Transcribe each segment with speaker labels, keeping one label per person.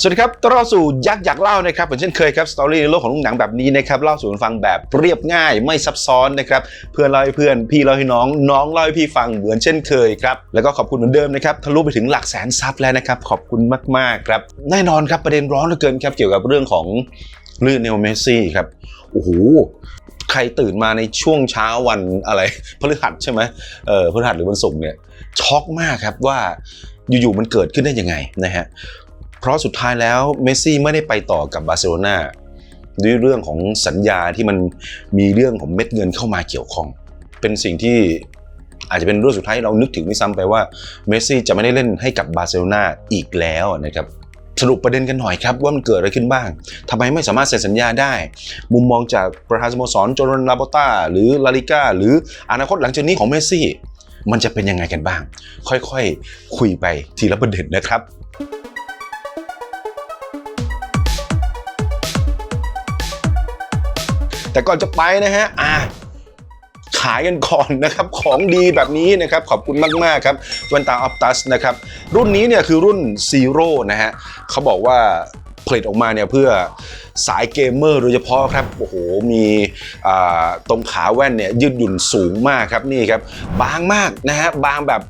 Speaker 1: สวัสดีครับต้อนรับสู่ยักษ์อยากเล่านะครับเหมือนเช่นเคยครับสตอรี่ในโลกของหนังแบบนี้นะครับเล่าสู่กันฟังแบบเรียบง่ายไม่ซับซ้อนนะครับเพื่อนเล่าให้เพื่อนพี่เล่าให้น้องน้องเล่าให้พี่ฟังเหมือนเช่นเคยครับแล้วก็ขอบคุณเหมือนเดิมนะครับทะลุไปถึงหลักแสนซับแล้วนะครับขอบคุณมากๆครับแน่นอนครับประเด็นร้อนเหลือเกินครับเกี่ยวกับเรื่องของเรื่องเนลเมสซี่ครับโอ้โหใครตื่นมาในช่วงเช้าวันอะไรพฤหัสใช่ไหมเออพฤหัสหรือวันศุกร์เนี่ยช็อกมากครับว่าอยู่ๆมันเกิดขึ้นได้ยังไงนะฮะ เพราะสุดท้ายแล้วเมสซี่ไม่ได้ไปต่อกับบาร์เซโลนาด้วยเรื่องของสัญญาที่มันมีเรื่องของเม็ดเงินเข้ามาเกี่ยวข้อง เป็นสิ่งที่อาจจะเป็นเรื่องสุดท้ายเรานึกถึงไม่ซ้ำไปว่าเมสซี่จะไม่ได้เล่นให้กับบาร์เซโลนาอีกแล้วนะครับสรุปประเด็นกันหน่อยครับว่ามันเกิดอะไรขึ้นบ้างทำไมไม่สามารถเซ็นสัญญาได้ มุมมองจากประธานสโมสรโจรนลาโบต้าหรือลาลิก้าหรืออนาคตหลังจากนี้ของเมสซี่มันจะเป็นยังไงกันบ้าง ค่อยๆคุยไปทีละประเด็นนะครับ แต่ก่อนจะไปนะฮะอ่าขายกันก่อนนะครับของดีแบบนี้นะครับขอบคุณมากๆครับแว่นตาออ t ตัสนะครับรุ่นนี้เนี่ยคือรุ่นซีโร่นะฮะเขาบอกว่าผลิตออกมาเนี่ยเพื่อสายเกมเมอร์โดยเฉพาะครับโอ้โหมีตรงขาแว่นเนี่ยยืดหยุ่นสูงมากครับนี่ครับบางมากนะฮะบางแบบ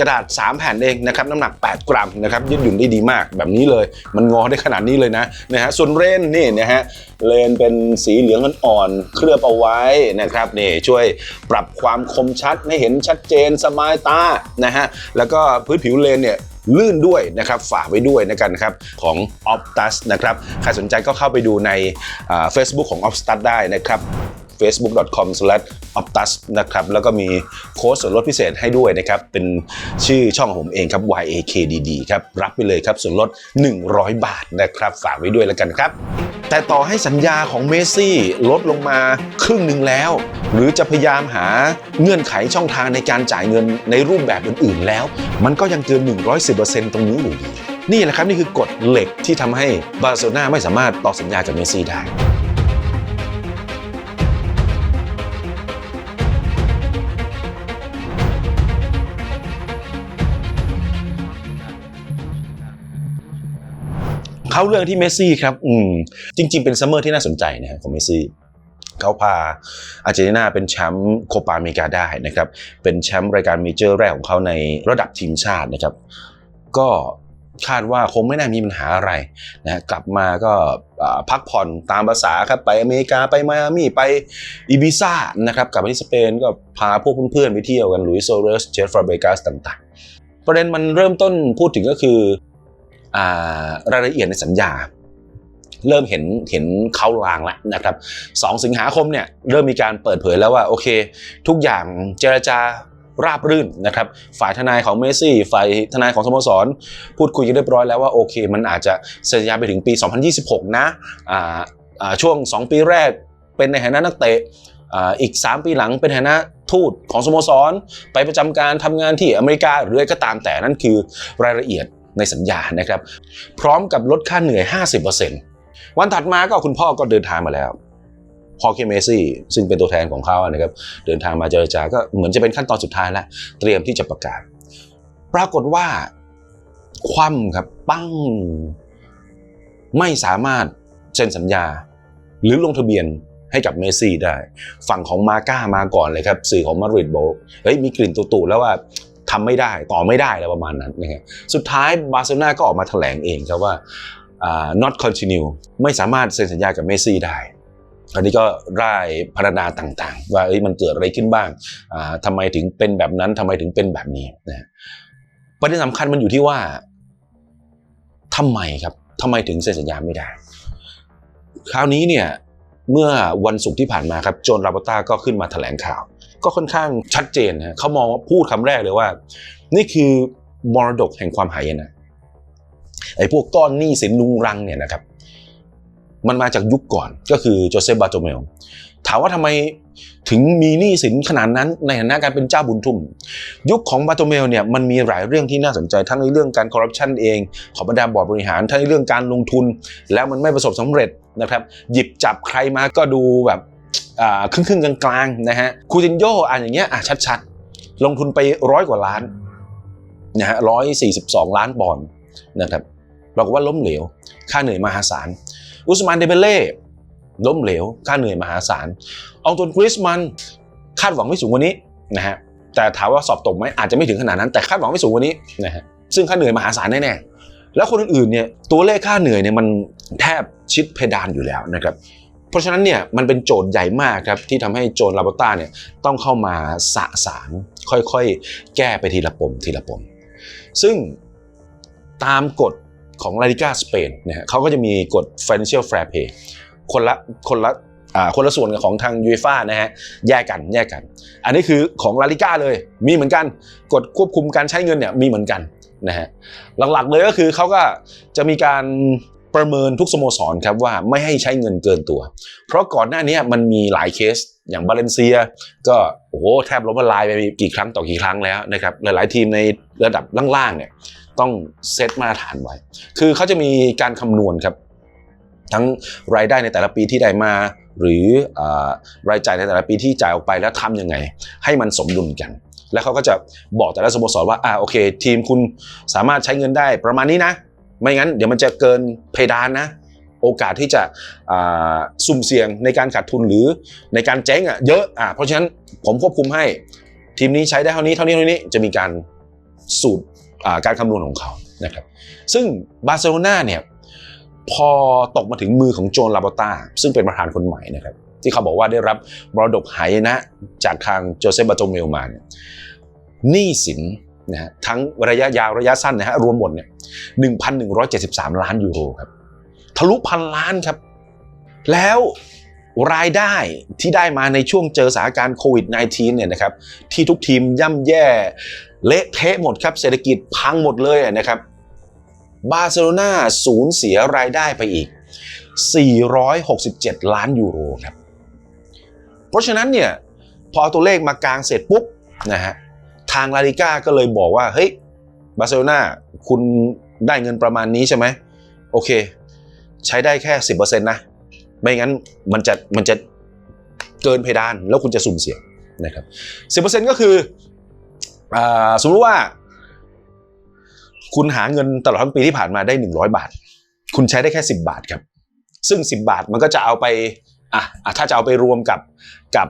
Speaker 1: กระดาษ 3 แผ่นเองนะครับน้ำหนัก 8 กรัมนะครับยืดหยุ่นได้ดีมากแบบนี้เลย มันงอได้ขนาดนี้เลยนะนะฮะส่วนเรนนี่นะฮะเลนเป็นสีเหลืองอ่อนเคลือบเอาไว้นะครับนี่ช่วยปรับความคมชัดให้เห็นชัดเจนสบายตานะฮะแล้วก็พื้นผิวเลนเนี่ยลื่นด้วยนะครับฝากไว้ด้วยนะกันครับของ Optus นะครับใครสนใจก็เข้าไปดูใน Facebook ของ Optus ได้นะครับ facebook.com/optus นะครับแล้วก็มีโค้ดส่วนลดพิเศษให้ด้วยนะครับ เป็นชื่อช่องของผมเองครับ YAKDD ครับ รับไปเลยครับส่วนลด 100 บาทนะครับ ฝากไว้ด้วยแล้วกันครับ แต่ต่อให้สัญญาของเมซี่ลดลงมาครึ่งหนึ่งแล้ว หรือจะพยายามหาเงื่อนไขช่องทางในการจ่ายเงินในรูปแบบอื่นๆ แล้ว มันก็ยังเกิน 110%ตรงนี้อยู่ดีนี่แหละครับ นี่คือกฎเหล็กที่ทำให้บาร์เซโลนาไม่สามารถต่อสัญญากับเมซี่ได้ เข้าเรื่องที่เมสซี่ครับอืมจริง ๆ เป็นซัมเมอร์ที่น่าสนใจนะฮะของเมสซี่เขาพาอาร์เจนตินาเป็นแชมป์โคปาอเมริกาได้นะครับ เป็นแชมป์รายการเมเจอร์แรกของเขาในระดับทีมชาตินะครับ ก็คาดว่าคงไม่น่ามีปัญหาอะไรนะฮะกลับมาก็พักผ่อนตามภาษาครับไปอเมริกาไปไมอามี่ไปอีบิซ่านะครับกลับมาที่สเปนก็พาพวกเพื่อนๆไปเที่ยวกันลุยโซเรสเจฟฟาเบกัสต่างๆ ประเด็นมันเริ่มต้นพูดถึงก็คือ รายละเอียดในสัญญา เริ่มเห็นเห็นเขาลางแล้วนะครับ2สิงหาคมเนี่ยเริ่มมีการเปิดเผยแล้วว่าโอเค ทุกอย่างเจรจาราบรื่นนะครับ ฝ่ายทนายของเมสซี่ ฝ่ายทนายของสโมสร พูดคุยกันเรียบร้อยแล้วว่าโอเค มันอาจจะสัญญาไปถึงปี 2026 นะอ่าอ่าช่วง 2 ปีแรกเป็นในฐานะนักเตะอีก 3 ปีหลังเป็นฐานะทูตของสโมสร ไปประจำการทำงานที่อเมริกาหรืออะไรก็ตามแต่นั่นคือรายละเอียด ในสัญญานะครับ พร้อมกับลดค่าเหนื่อย 50%วันถัดมาก็คุณพ่อก็เดินทางมาแล้วพอเคเมซี่ซึ่งเป็นตัวแทนของเขานะครับเดินทางมาเจรจาก็เหมือนจะเป็นขั้นตอนสุดท้ายแล้ว เตรียมที่จะประกาศ ปรากฏว่า คว่ำครับปั้ง ไม่สามารถเซ็นสัญญา หรือลงทะเบียนให้กับเมซี่ได้ ฝั่งของมาก้ามาก่อนเลยครับ สื่อของมาดริดบอกเฮ้ยมีกลิ่นตุ่ๆแล้วว่า ทำไม่ได้ต่อไม่ได้อะไรประมาณนั้นนะครับสุดท้ายบาร์เซโลนาก็ออกมาแถลงเองครับว่า not continue ไม่สามารถเซ็นสัญญากับเมสซี่ได้อันนี้ก็ร่ายพรรณนาต่างๆ ว่าเอ้ยมันเกิดอะไรขึ้นบ้างอ่าทำไมถึงเป็นแบบนั้นทำไมถึงเป็นแบบนี้นะฮะประเด็นสำคัญมันอยู่ที่ว่าทำไมครับทำไมถึงเซ็นสัญญาไม่ได้ คราวนี้เนี่ยเมื่อวันศุกร์ที่ผ่านมาครับโจนราบต้าก็ขึ้นมาแถลงข่าว ก็ค่อนข้างชัดเจนนะเขามองว่าพูดคำแรกเลยว่า นี่คือมรดกแห่งความหายนะไอ้พวกก้อนหนี้สินนุงรังเนี่ยนะครับ มันมาจากยุคก่อนก็คือโจเซฟบาโตเมลถามว่าทำไมถึงมีหนี้สินขนาดนั้นในฐานะการเป็นเจ้าบุญทุ่ม ยุคของบาโตเมลเนี่ยมันมีหลายเรื่องที่น่าสนใจทั้งในเรื่องการคอร์รัปชันเอง ของบรรดาบอร์ดบริหารทั้งในเรื่องการลงทุน แล้วมันไม่ประสบสำเร็จนะครับ หยิบจับใครมาก็ดูแบบ อ่าครึ่งๆกลางๆนะฮะคูตินโยอ่านอย่างเงี้ยอะชัดๆ ลงทุนไปร้อยกว่าล้านนะฮะร้อยสี่สิบสองล้านปอนด์นะครับเราก็ว่าล้มเหลว ค่าเหนื่อยมหาศาล อุสมานเดเบเล่ล้มเหลว ค่าเหนื่อยมหาศาลอองตวนกริสมันคาดหวังไม่สูงกว่านี้นะฮะแต่ถามว่าสอบตกไหมอาจจะไม่ถึงขนาดนั้นแต่คาดหวังไม่สูงกว่านี้นะฮะซึ่งค่าเหนื่อยมหาศาลแน่ๆแล้วคนอื่นๆเนี่ยตัวเลขค่าเหนื่อยเนี่ยมันแทบชิดเพดานอยู่แล้วนะครับ เพราะฉะนั้นเนี่ยมันเป็นโจทย์ใหญ่มากครับที่ทำให้โจนลาบต้าเนี่ยต้องเข้ามาสะสางค่อยๆ แก้ไปทีละปมทีละปม ซึ่งตามกฎของลาลิกาสเปนเนี่ยฮะเขาก็จะมีกฎ financial fair play คนละคนละคนละส่วนกับของทางยูฟ่านะฮะแยกกันแยกกัน อันนี้คือของลาลิก้าเลยมีเหมือนกันกฎควบคุมการใช้เงินเนี่ยมีเหมือนกันนะฮะหลักๆเลยก็คือเขาก็จะมีการ ประเมินทุกสโมสรครับว่าไม่ให้ใช้เงินเกินตัว เพราะก่อนหน้านี้มันมีหลายเคสอย่างบาเลนเซีย ก็โอ้โหแทบล้มละลายไปกี่ครั้งต่อกี่ครั้งแล้วนะครับหลายๆทีมในระดับล่างๆเนี่ยต้องเซตมาตรฐานไว้ คือเขาจะมีการคำนวณครับ ทั้งรายได้ในแต่ละปีที่ได้มา หรืออรายจ่ายในแต่ละปีที่จ่ายออกไปแล้วทำยังไง ให้มันสมดุลกัน แล้วเขาก็จะบอกแต่ละสโมสรว่าอ่าโอเค ทีมคุณสามารถใช้เงินได้ประมาณนี้นะ ไม่งั้นเดี๋ยวมันจะเกินเพดานนะ โอกาสที่จะสุ่มเสี่ยงในการขาดทุนหรือในการเจ๊งอะเยอะอะเพราะฉะนั้นผมควบคุมให้ทีมนี้ใช้ได้เท่านี้เท่านี้เท่านี้จะมีการสูตรการคำนวณของเขานะครับซึ่งบาร์เซโลนาเนี่ยพอตกมาถึงมือของโจนลาบอต้าซึ่งเป็นประธานคนใหม่นะครับที่เขาบอกว่าได้รับมรดกหายนะจากทางโจเซฟบาโตเมลมาเนี่ยหนี้สิน นะฮะทั้งระยะยาวระยะสั้นนะฮะรวมหมดเนี่ย1,173ล้านยูโรครับทะลุพันล้านครับ แล้วรายได้ที่ได้มาในช่วงเจอสถานการณ์โควิด -19 เนี่ยนะครับที่ทุกทีมย่ำแย่เละเทะหมดครับ เศรษฐกิจพังหมดเลยนะครับบาร์เซโลนาสูญเสียรายได้ไปอีก 467 ล้านยูโรครับ เพราะฉะนั้นเนี่ยพอตัวเลขมากลางเสร็จปุ๊บนะฮะ ทางลาลิก้าก็เลยบอกว่า เฮ้ยบาร์เซโลนาคุณได้เงินประมาณนี้ใช่ไหมโอเค ใช้ได้แค่ 10%นะ ไม่งั้นมันจะมันจะเกินเพดานแล้วคุณจะสุ่มเสี่ยงนะครับ10%ก็คืออสมมติว่า คุณหาเงินตลอดทั้งปีที่ผ่านมาได้ 100 บาท คุณใช้ได้แค่ 10 บาทครับ ซึ่ง 10 บาทมันก็จะเอาไป อะถ้าจะเอาไปรวมกับกับ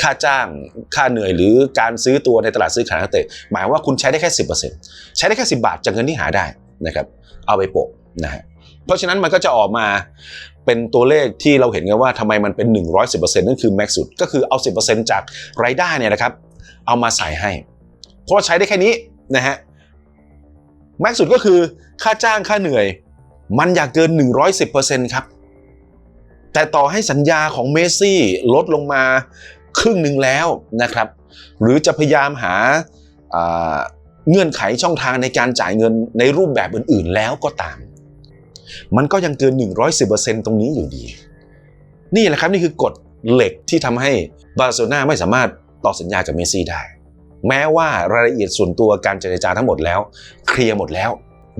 Speaker 1: ค่าจ้างค่าเหนื่อยหรือการซื้อตัวในตลาดซื้อขายนักเตะหมายว่าคุณใช้ได้แค่ 10%ใช้ได้แค่ 10 บาทจากเงินที่หาได้นะครับเอาไปโปะนะฮะเพราะฉะนั้นมันก็จะออกมาเป็นตัวเลขที่เราเห็นกันว่าทำไมมันเป็น 110%นั่นคือแม็กซ์สุดก็คือเอา 10%จากรายได้เนี่ยนะครับเอามาใส่ให้ เพราะใช้ได้แค่นี้นะฮะแม็กซ์สุดก็คือค่าจ้างค่าเหนื่อย มันอยากเกิน 110%ครับ แต่ต่อให้สัญญาของเมสซี่ลดลงมาครึ่งหนึ่งแล้วนะครับ หรือจะพยายามหาเงื่อนไขช่องทางในการจ่ายเงินในรูปแบบอื่นๆแล้วก็ตาม มันก็ยังเกิน 110%ตรงนี้อยู่ดี นี่แหละครับนี่คือกฎเหล็กที่ทำให้บาร์เซโลนาไม่สามารถต่อสัญญากับเมสซี่ได้ แม้ว่ารายละเอียดส่วนตัวการเจรจาทั้งหมดแล้ว เคลียร์หมดแล้ว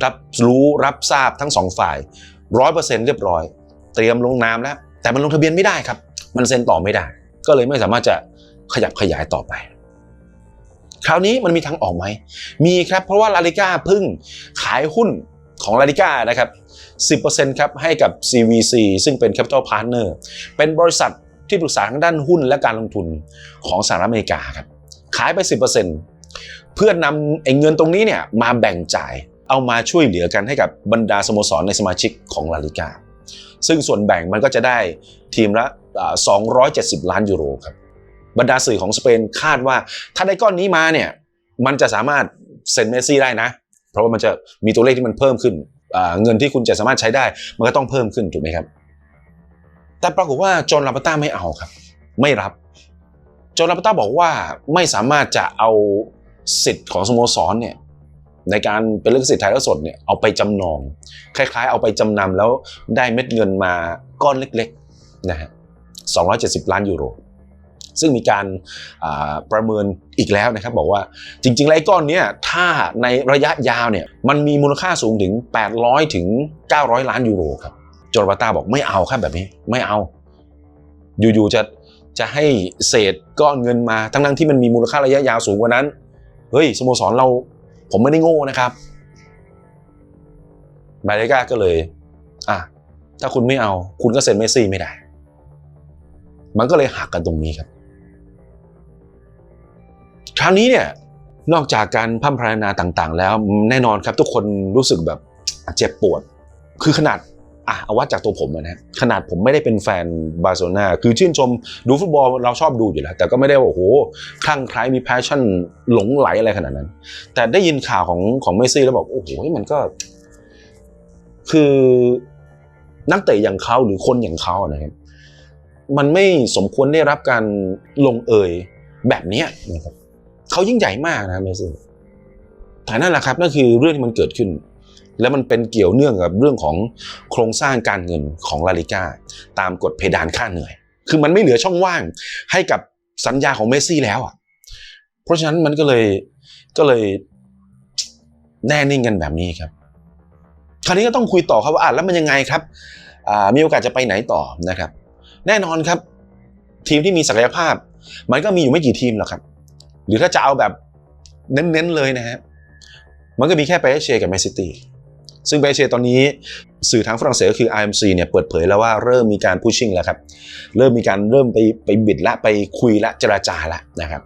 Speaker 1: รับรู้รับทราบทั้งสองฝ่ายร้อยเปอร์เซ็นต์เรียบร้อย เตรียมลงนามแล้ว แต่มันลงทะเบียนไม่ได้ครับ มันเซ็นต่อไม่ได้ ก็เลยไม่สามารถจะขยับขยายต่อไป คราวนี้มันมีทางออกไหม มีครับ เพราะว่าลาลิก้าพิ่งขายหุ้นของลาลิก้านะครับ 10%ครับให้กับ CVC ซึ่งเป็น Capital Partner เป็นบริษัทที่ปรึกษาทางด้านหุ้นและการลงทุนของสหรัฐอเมริกาครับ ขายไป 10%เพื่อนำไอ้เงินตรงนี้เนี่ยมาแบ่งจ่ายเอามาช่วยเหลือกันให้กับบรรดาสโมสรในสมาชิกของลาลิกา ซึ่งส่วนแบ่งมันก็จะได้ทีมละ 270 ล้านยูโรครับบรรดาสื่อของสเปนคาดว่า ถ้าได้ก้อนนี้มาเนี่ยมันจะสามารถเซ็นเมสซี่ได้นะ เพราะว่ามันจะมีตัวเลขที่มันเพิ่มขึ้นเงินที่คุณจะสามารถใช้ได้ มันก็ต้องเพิ่มขึ้นถูกไหมครับ แต่ปรากฏว่าจอห์นลาปต้าไม่เอาครับ ไม่รับจอห์นลาปต้าบอกว่าไม่สามารถจะเอาสิทธิ์ของสโมสรเนี่ย ในการเป็นลิขสิทธิ์ถ่ายทอดสดเนี่ยเอาไปจำนองคล้ายๆ เอาไปจำนำแล้วได้เม็ดเงินมาก้อนเล็กๆนะฮะ270 ล้านยูโร ซึ่งมีการาประเมินอีกแล้วนะครับ บอกว่าจริงๆไอ้ก้อนเนี้ยถ้าในระยะยาวเนี่ยมันมีมูลค่าสูงถึง 800 ถึง 900 ล้านยูโรครับจอร์บาต้าบอกไม่เอาครับแบบนี้ไม่เอา อยู่ๆจะจะให้เศษก้อนเงินมา ทั้งๆที่มันมีมูลค่าระยะยาวสูงกว่านั้น เฮ้ยสโมสรเรา ผมไม่ได้โง่นะครับมาเลกาก็เลย อะ ถ้าคุณไม่เอา คุณก็เซ็นเมสซี่ไม่ได้ มันก็เลยหักกันตรงนี้ครับคราวนี้เนี่ยนอกจากการพัฒพรรณนาต่างๆ แล้วแน่นอนครับทุกคนรู้สึกแบบเจ็บปวด คือขนาด อะเอาวัดจากตัวผมอะนะขนาดผมไม่ได้เป็นแฟนบาร์เซโลนาคือชื่นชมดูฟุตบอลเราชอบดูอยู่แล้ว แต่ก็ไม่ได้ว่าโอ้โหคลั่งไคล้มีแพชชั่นหลงไหลอะไรขนาดนั้น แต่ได้ยินข่าวของของเมสซี่แล้วบอกโอ้โหมันก็ คือนักเตะอย่างเขาหรือคนอย่างเขานะครับมันไม่สมควรได้รับการลงเอยแบบนี้นะครับเขายิ่งใหญ่มากนะเมสซี่แต่นั่นแหละครับนั่นคือเรื่องที่มันเกิดขึ้น แล้วมันเป็นเกี่ยวเนื่องกับเรื่องของโครงสร้างการเงินของลาลิก้าตามกฎเพดานค่าเหนื่อย คือมันไม่เหลือช่องว่างให้กับสัญญาของเมสซี่แล้วอะ เพราะฉะนั้นมันก็เลยก็เลยแน่นิ่งกันแบบนี้ครับ คราวนี้ก็ต้องคุยต่อครับว่าอะแล้วมันยังไงครับอ่ามีโอกาสจะไปไหนต่อนะครับ แน่นอนครับ ทีมที่มีศักยภาพ มันก็มีอยู่ไม่กี่ทีมหรอกครับ หรือถ้าจะเอาแบบเน้นๆเลยนะฮะมันก็มีแค่เปเชกับแมนซิตี้ ซึ่งเปเชตอนนี้สื่อทางฝรั่งเศสก็คือ IMC เนี่ยเปิดเผยแล้วว่าเริ่มมีการพุชชิ่งแล้วครับเริ่มมีการเริ่มไปไปบิดละไปคุยละเจราจาละนะครับ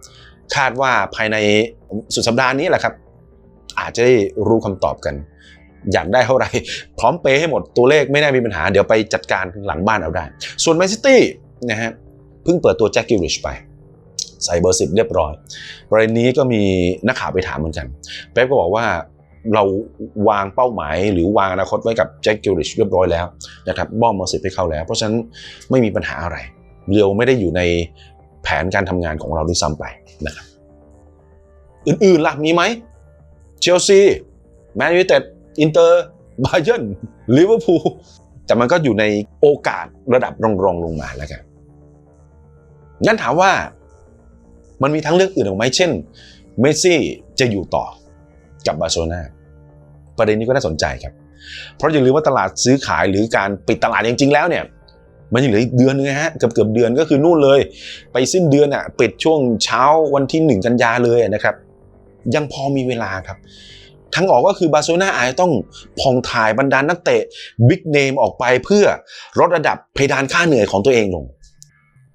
Speaker 1: คาดว่าภายในสุดสัปดาห์นี้แหละครับ อาจจะได้รู้คำตอบกัน อยากได้เท่าไหร่ พร้อมเปย์ให้หมดตัวเลขไม่ได้มีปัญหา เดี๋ยวไปจัดการหลังบ้านเอาได้ ส่วนแมนซิตี้นะฮะเพิ่งเปิดตัวแจ็คกิลริชไปใส่เบอร์สิบเรียบร้อย ประเด็นนี้ก็มีนักข่าวไปถามเหมือนกัน เป๊ปก็บอกว่า เราวางเป้าหมายหรือวางอนาคตไว้กับแจ็คกิลริชเรียบร้อยแล้วนะครับมอบเอร์สิบให้เขาแล้ว เพราะฉะนั้นไม่มีปัญหาอะไรเรียวไม่ได้อยู่ในแผนการทำงานของเราด้วยซ้ำไปนะครับอื่นๆล่ะมีไหมเชลซีแมนยูเต็ดอินเตอร์บาเยิร์นลิเวอร์พูลแต่มันก็อยู่ในโอกาสระดับรองๆลงมาแล้วกันงั้นถามว่ามันมีทางเลือกอื่นหรือไม่เช่น เมสซี่จะอยู่ต่อกับบาร์เซโลนา ประเด็นนี้ก็น่าสนใจครับ เพราะอย่าลืมว่าตลาดซื้อขายหรือการปิดตลาดจริงๆแล้วเนี่ยมันยังเหลืออีกเดือนนึงนะฮะเกือบเกือบๆเดือนก็คือนู่นเลย ไปสิ้นเดือนอะปิดช่วงเช้าวันที่หนึ่งกันยาเลยนะครับ ยังพอมีเวลาครับทั้งออกก็คือบาร์เซโลนาอาจจะต้องพองถ่ายบรรดานักเตะบิ๊กเนมออกไปเพื่อลดระดับเพดานค่าเหนื่อยของตัวเองลง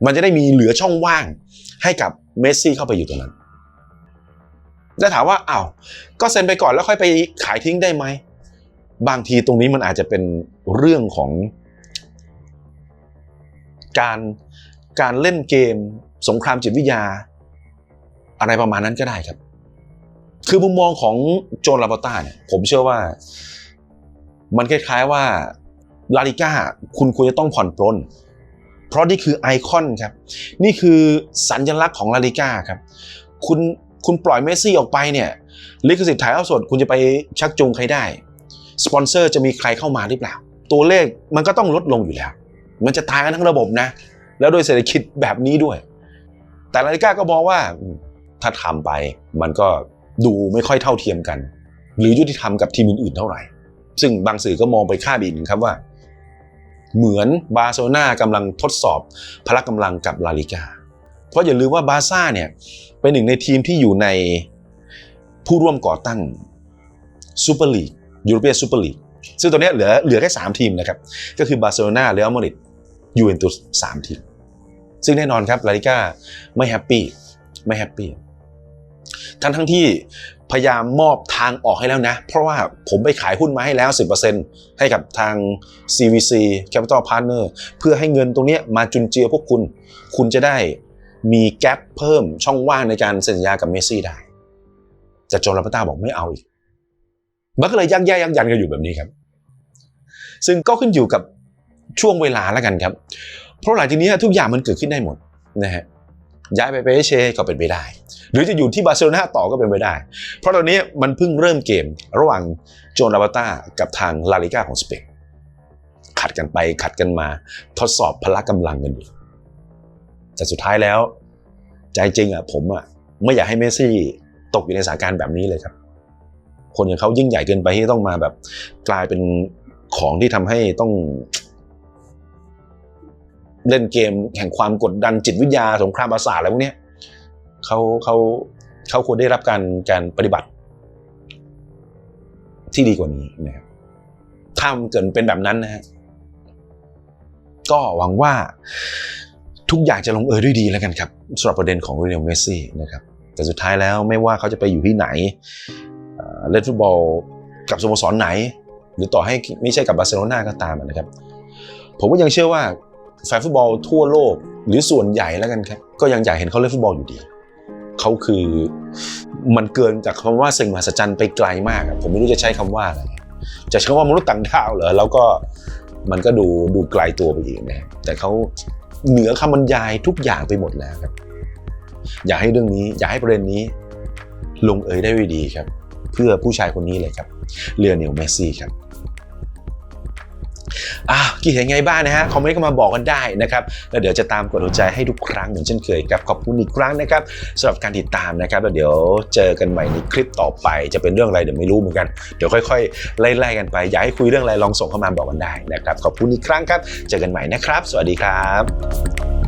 Speaker 1: มันจะได้มีเหลือช่องว่างให้กับเมสซี่เข้าไปอยู่ตรงนั้น แล้วถามว่าอ้าวก็เซ็นไปก่อนแล้วค่อยไปขายทิ้งได้ไหม บางทีตรงนี้มันอาจจะเป็นเรื่องของการการเล่นเกม สงครามจิตวิทยา อะไรประมาณนั้นก็ได้ครับ คือมุมมองของโจนลาปอต้าเนี่ยผมเชื่อว่า มันคล้ายๆว่าลาลิก้าคุณควรจะต้องผ่อนปลนเพราะนี่คือไอคอนครับ นี่คือสัญลักษณ์ของลาลิก้าครับ คุณ คุณปล่อยเมสซี่ออกไปเนี่ยลิขสิทธิ์ถ่ายทอดสดคุณจะไปชักจูงใครได้ สปอนเซอร์จะมีใครเข้ามาหรือเปล่า ตัวเลขมันก็ต้องลดลงอยู่แล้ว มันจะตายกันทั้งระบบนะ แล้วโดยเศรษฐกิจแบบนี้ด้วย แต่ลาลิก้าก็มองว่าถ้าทำไปมันก็ดูไม่ค่อยเท่าเทียมกัน หรือยุติธรรมกับทีมอื่นๆเท่าไหร่ ซึ่งบางสื่อก็มองไปค่าบอีนครับว่า เหมือนบาร์เซโลนากำลังทดสอบพละกำลังกับลาลิกา เพราะอย่าลืมว่าบาร์ซ่าเนี่ยเป็นหนึ่งในทีมที่อยู่ในผู้ร่วมก่อตั้งซูเปอร์ลีกยูโรเปียซูเปอร์ลีกซึ่งตัวเนี้เหลือเหลือแค่3ทีมนะครับ ก็คือบาร์เซโลนาเรอัลมาดริดยูเวนตุสสามทีม ซึ่งแน่นอนครับลาลิก้าไม่แฮปปี้ไม่แฮปปี้ทั้งทั้งที่พยายามมอบทางออกให้แล้วนะ เพราะว่าผมไปขายหุ้นมาให้แล้ว 10%ให้กับทาง CVC Capital Partner เพื่อให้เงินตรงนี้มาจุนเจือพวกคุณ คุณจะได้ มีแกลบเพิ่มช่องว่างในการเซ็นสัญญากับเมสซี่ได้แต่โจนลาปต้าบอกไม่เอาอีก มันก็เลยยักแย่ยักยันกันอยู่แบบนี้ครับ ซึ่งก็ขึ้นอยู่กับช่วงเวลาแล้วกันครับ เพราะหลังจากนี้ทุกอย่างมันเกิดขึ้นได้หมดนะฮะย้ายไปเปเชก็เป็นไปได้ หรือจะอยู่ที่บาร์เซโลนาต่อก็เป็นไปได้ เพราะตอนนี้มันเพิ่งเริ่มเกม ระหว่างโจนลาบาต้ากับทางลาลิก้าของสเปนขัดกันไปขัดกันมา ทดสอบพละกำลังกันอยู่ แต่สุดท้ายแล้ว ใจจริงอะผมอะไม่อยากให้เมสซี่ตกอยู่ในสถานการณ์แบบนี้เลยครับ คนอย่างเขายิ่งใหญ่เกินไปที่ต้องมาแบบ กลายเป็นของที่ทำให้ต้อง เล่นเกมแห่งความกดดันจิตวิทยาสงครามประสาทอะไรพวกนี้เขาเขาเขาควรได้รับการการปฏิบัติ ที่ดีกว่านี้นะครับถ้ามันเกิดเป็นแบบนั้นนะฮะก็หวังว่า ทุกอย่างจะลงเอยด้วยดีแล้วกันครับสำหรับประเด็นของเรเนลเมสซี่นะครับแต่สุดท้ายแล้วไม่ว่าเขาจะไปอยู่ที่ไหนเล่นฟุตบอลกับสโมสรไหน หรือต่อให้ไม่ใช่กับบาร์เซโลนาก็ตามนะครับ ผมก็ยังเชื่อว่าแฟนฟุตบอลทั่วโลกหรือส่วนใหญ่แล้วกันครับก็ยังอยากเห็นเขาเล่นฟุตบอลอยู่ดีเขาคือมันเกินจากคำว่าสิ่งมหัศจรรย์ไปไกลมากผมไม่รู้จะใช้คำว่าอะไรจะใช้คำว่ามนุษย์ต่างดาวเหรอแล้วก็มันก็ดูดูไกลตัวไปอีกนะแต่เขา เหนือคำบรรยายทุกอย่างไปหมดแล้วครับ อยากให้เรื่องนี้ อยากให้ประเด็นนี้ ลงเอยได้ด้วยดีครับ เพื่อผู้ชายคนนี้เลยครับเลียเนลเมสซี่ครับ อะคิดเห็นไงบ้างนะฮะคอมเมนต์เข้ามาบอกกันได้นะครับแล้วเดี๋ยวจะตามกดหัวใจให้ทุกครั้งเหมือนเช่นเคยครับขอบคุณอีกครั้งนะครับสำหรับการติดตามนะครับแล้วเดี๋ยวเจอกันใหม่ในคลิปต่อไปจะเป็นเรื่องอะไรเดี๋ยวไม่รู้เหมือนกันเดี๋ยวค่อยๆไล่ๆกันไปอยากให้คุยเรื่องอะไรลองส่งเข้ามาบอกกันได้นะครับขอบคุณอีกครั้งครับ เจอกันใหม่นะครับ สวัสดีครับ